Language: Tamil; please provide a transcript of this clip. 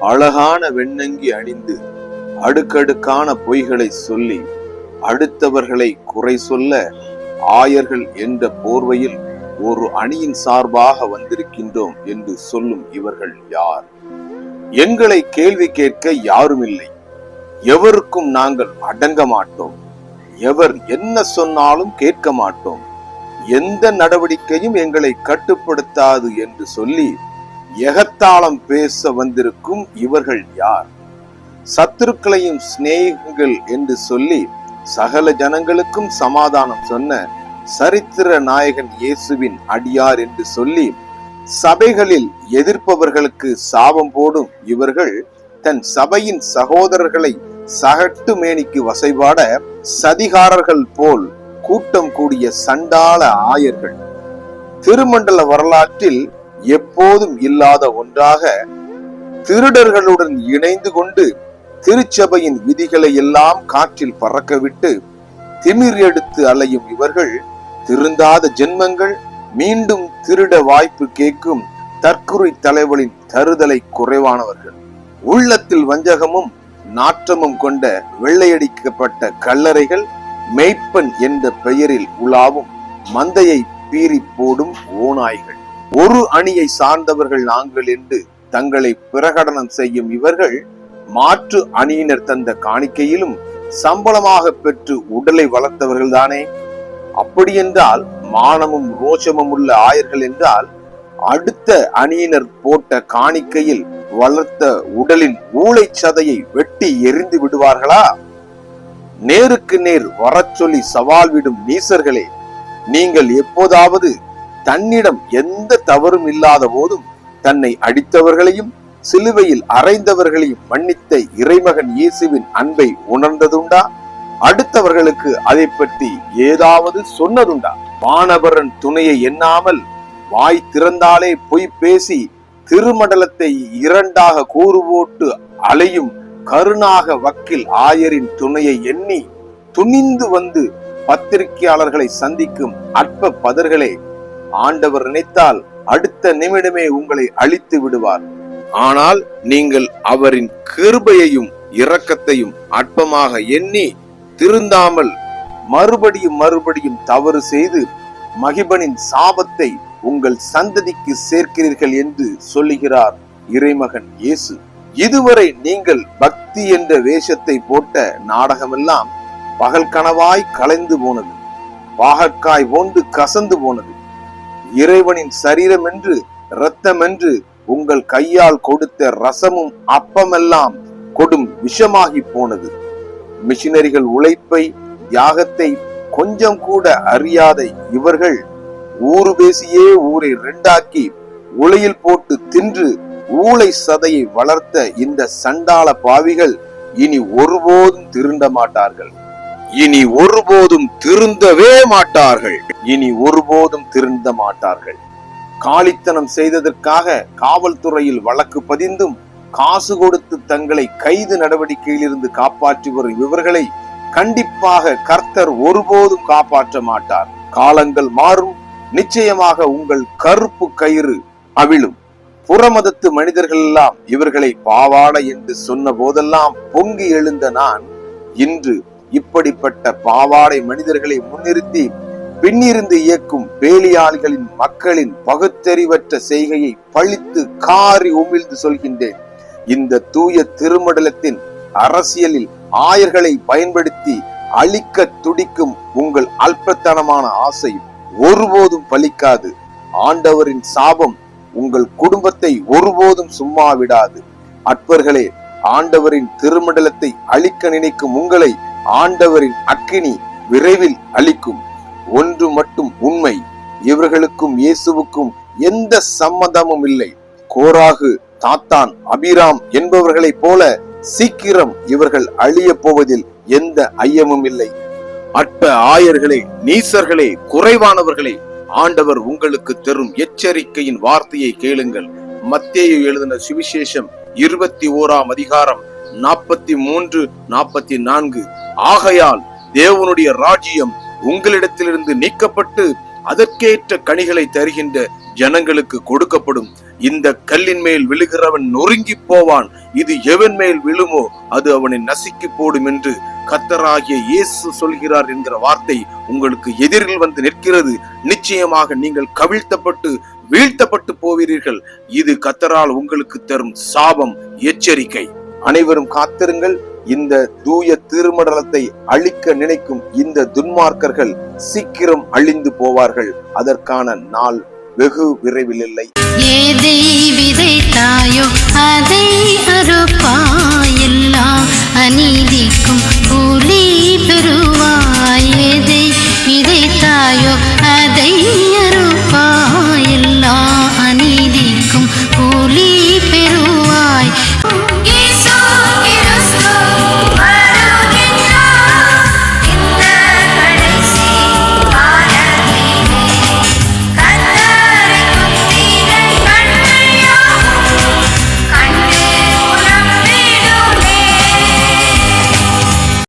அழகான வெண்ணங்கி அணிந்து அடுக்கடுக்கான பொய்களை சொல்லி அடுத்தவர்களை குறை சொல்ல ஆயர்கள் என்ற போர்வையில் ஒரு அணியின் சார்பாக வந்திருக்கின்றோம் என்று சொல்லும் இவர்கள் யார்? எங்களை கேள்வி கேட்க யாரும் இல்லை எவருக்கும் நாங்கள் அடங்க மாட்டோம். எவர் என்ன சொன்னாலும் கேட்க மாட்டோம். எந்த நடவடிக்கையும் எங்களை கட்டுப்படுத்தாது என்று சொல்லி எகத்தாளம் பேச வந்திருக்கும் இவர்கள் யார்? சத்துருக்களையும் சிநேகங்கள் என்று சொல்லி சகல ஜனங்களுக்கும் சமாதானம் சொன்ன சரித்திர நாயகன் இயேசுவின் அடியார் என்று சொல்லி சபைகளில் எதிர்ப்பவர்களுக்கு சாபம் போடும் இவர்கள் தன் சபையின் சகோதரர்களை சகட்டு மேனிக்கு வசைபாட சதிகாரர்கள் போல் கூட்டம் கூடிய சண்டாள ஆயர்கள். திருமண்டல வரலாற்றில் எப்போதும் இல்லாத ஒன்றாக திருடர்களுடன் இணைந்து கொண்டு திருச்சபையின் விதிகளை எல்லாம் காற்றில் பறக்கவிட்டு திமிர் எடுத்து அலையும் இவர்கள் திருந்தாத ஜென்மங்கள் மீண்டும் திருட வாய்ப்பு கேட்கும் தற்குறி தலைவலின் தருதலை குறைவானவர்கள். உள்ளத்தில் வஞ்சகமும் நாற்றமும் கொண்ட வெள்ளையடிக்கப்பட்ட கல்லறைகள் மெய்ப்பன் என்ற பெயரில் உலாவும் மந்தையை பீறி போடும் ஓநாய்கள். ஒரு அணியை சார்ந்தவர்கள் நாங்கள் என்று தங்களை பிரகடனம் செய்யும் இவர்கள் மாற்று அணியினர் தந்த காணிக்கையிலும் சம்பளமாக பெற்று உடலை வளர்த்தவர்கள் தானே? அப்படி என்றால் மானமும் ரோஷமும் உள்ள ஆயர்கள் என்றால் அடுத்த அணியினர் போட்ட காணிக்கையில் வளர்த்த உடலின் ஊளை சதையை வெட்டி எரிந்து விடுவார்களா? நேருக்கு நேர் வரச் சொல்லி சவால் விடும் நீசர்களே நீங்கள் எப்போதாவது தன்னிடம் எந்த தவறும் இல்லாத போதும் தன்னை அடித்தவர்களையும் சிலுவையில் அறைந்தவர்களையும் மன்னித்த இறைமகன் இயேசுவின் அன்பை உணர்ந்ததுண்டா? அடுத்தவர்களுக்கு அதை பற்றி ஏதாவது சொன்னதுண்டா? வானவரன் துணையை எண்ணாமல் வாய் திறந்தாலே பொய் பேசி திருமண்டலத்தை இரண்டாக கூறுபோட்டு அலையும் கருணாக வக்கில் ஆயரின் துணையை எண்ணி துணிந்து வந்து பத்திரிகையாளர்களை சந்திக்கும் அற்ப பதர்களே ஆண்டவர் நினைத்தால் அடுத்த நிமிடமே உங்களை அழித்து விடுவார். ஆனால் நீங்கள் அவரின் கிருபையையும் இரக்கத்தையும் அற்பமாக எண்ணி திருந்தாமல் மறுபடியும் மறுபடியும் தவறு செய்து மகிபனின் சாபத்தை உங்கள் சந்ததிக்கு சேர்க்கிறீர்கள் என்று சொல்லுகிறார் இறைமகன் இயேசு. இதுவரை நீங்கள் பக்தி என்ற வேஷத்தை போட்ட நாடகமெல்லாம் பகல் கனவாய் கலைந்து போனது பாகக்காய் போன்று கசந்து போனது. இறைவனின் சரீரம் என்று இரத்தம் என்று உங்கள் கையால் கொடுத்த ரசமும் அப்பமெல்லாம் கொடும் விஷமாகி போனது. மிஷினரிகள் உழைப்பை தியாகத்தை கொஞ்சம் கூட அறியாத இவர்கள் ஊறு பேசியே ஊரை ரெண்டாக்கி உலையில் போட்டு தின்று ஊளை சதையை வளர்த்த இந்த சண்டாள பாவிகள் இனி ஒருபோதும் திருந்த மாட்டார்கள். இனி ஒருபோதும் திருந்தவே மாட்டார்கள். இனி ஒருபோதும் திருந்த மாட்டார்கள். காலித்தனம் செய்ததற்காக காவல்துறையில் வழக்கு பதிந்தும் காசு கொடுத்து தங்களை கைது நடவடிக்கையில் இருந்து காப்பாற்றி வரும் இவர்களை கண்டிப்பாக கர்த்தர் ஒருபோதும் காப்பாற்ற மாட்டார். காலங்கள் மாறும் நிச்சயமாக உங்கள் கருப்பு கயிறு அவிழும். புறமதத்து மனிதர்கள் எல்லாம் இவர்களை பாவாட என்று சொன்ன போதெல்லாம் பொங்கி எழுந்த நான் இன்று இப்படிப்பட்ட பாவாடை மனிதர்களை முன்னிறுத்தி பின்னிருந்து இயக்கும் வேலியாள்களின் மக்களின் பகுத்தறிவற்ற செய்கையை பழித்து காரி உமிழ்ந்து சொல்கின்றேன். இந்த தூய திருமடலத்தின் அரசியலில் ஆயர்களை பயன்படுத்தி அழிக்க துடிக்கும் உங்கள் அல்பத்தனமான ஆசை ஒருபோதும் பலிக்காது. ஆண்டவரின் சாபம் உங்கள் குடும்பத்தை ஒருபோதும் சும்மா விடாது அற்பர்களே ஆண்டவரின் திருமண்டலத்தை அழிக்க நினைக்கும் உங்களை ஆண்டவரின் அக்கினி விரைவில் அழிக்கும் ஒன்று மட்டும் உண்மை. இவர்களுக்கும் இயேசுவுக்கும் எந்த சம்மதமும் இல்லை. கோராகு தாத்தான் அபிராம் என்பவர்களைப் போல சீக்கிரம் இவர்கள் அழிய போவதில் எந்த ஐயமும் இல்லை. அற்ப ஆயர்களே நீசர்களே குறைவானவர்களே ஆண்டவர் உங்களுக்கு தரும் எச்சரிக்கையின் வார்த்தையை கேளுங்கள். மத்தேயு எழுதின சுவிசேஷம் இருபத்தி ஓராம் அதிகாரம் நாற்பத்தி மூன்று நாற்பத்தி நான்கு. ஆகையால் தேவனுடைய ராஜ்யம் உங்களிடத்திலிருந்து நீக்கப்பட்டு அதற்கேற்ற கனிகளை தருகின்ற ஜனங்களுக்கு கொடுக்கப்படும். இந்த கல்லின் மேல் விழுகிறவன் நொறுங்கி போவான். இது எவன் மேல் விழுமோ அது அவனை நசுக்கி போடும் என்று கத்தராகிய இயேசு சொல்கிறார் என்கிற வார்த்தை உங்களுக்கு எதிரில் வந்து நிற்கிறது. நிச்சயமாக நீங்கள் கவிழ்த்தப்பட்டு வீழ்த்தப்பட்டு போவீர்கள். இது கத்தரால் உங்களுக்கு தரும் சாபம் எச்சரிக்கை. அனைவரும் காத்திருங்கள். இந்த தூய திருமடலத்தை அழிக்க நினைக்கும் இந்த துன்மார்க்கர்கள் சீக்கிரம் அழிந்து போவார்கள். அதற்கான நாள் வெகு விரைவில் இல்லை. எதை விதைத்தாயோ அதை